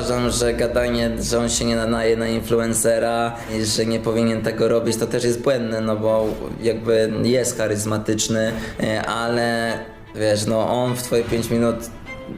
uważam, że gadanie, że on się nie nadaje na influencera i że nie powinien tego robić, to też jest błędne, no bo jakby jest charyzmatyczny, e, ale wiesz, no on w twoje 5 minut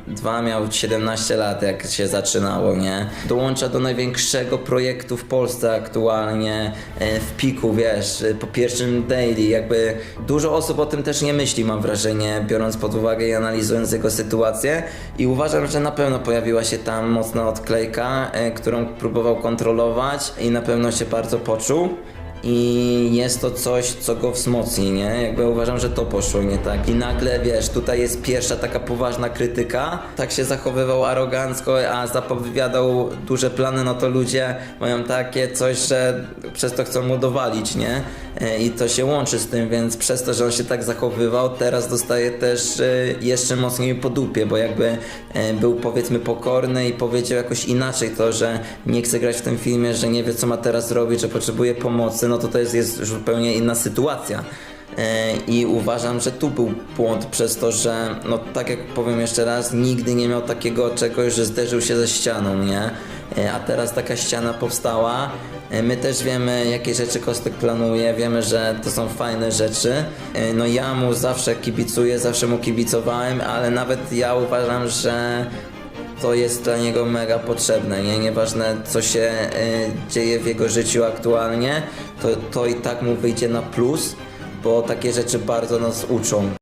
Dwa miał 17 lat, jak się zaczynało, nie? Dołącza do największego projektu w Polsce aktualnie, e, w piku, wiesz, e, po pierwszym daily, jakby dużo osób o tym też nie myśli, mam wrażenie, biorąc pod uwagę i analizując jego sytuację. I uważam, że na pewno pojawiła się tam mocna odklejka, e, którą próbował kontrolować i na pewno się bardzo poczuł. I jest to coś, co go wzmocni, nie? Jakby uważam, że to poszło nie tak. I nagle, wiesz, tutaj jest pierwsza taka poważna krytyka, tak się zachowywał arogancko, a zapowiadał duże plany, no to ludzie mają takie coś, że przez to chcą mu dowalić, nie? E, I to się łączy z tym, więc przez to, że on się tak zachowywał, teraz dostaje też e, jeszcze mocniej po dupie, bo jakby e, był powiedzmy pokorny i powiedział jakoś inaczej to, że nie chce grać w tym filmie, że nie wie co ma teraz robić, że potrzebuje pomocy, no to to jest, jest już zupełnie inna sytuacja. E, I uważam, że tu był błąd przez to, że, no tak jak powiem jeszcze raz, nigdy nie miał takiego czegoś, że zderzył się ze ścianą, nie? E, A teraz taka ściana powstała. E, My też wiemy, jakie rzeczy Kostek planuje, wiemy, że to są fajne rzeczy. No ja mu zawsze kibicuję, zawsze mu kibicowałem, ale nawet ja uważam, że to jest dla niego mega potrzebne, nie? Nieważne co się e, dzieje w jego życiu aktualnie, to, to i tak mu wyjdzie na plus, bo takie rzeczy bardzo nas uczą.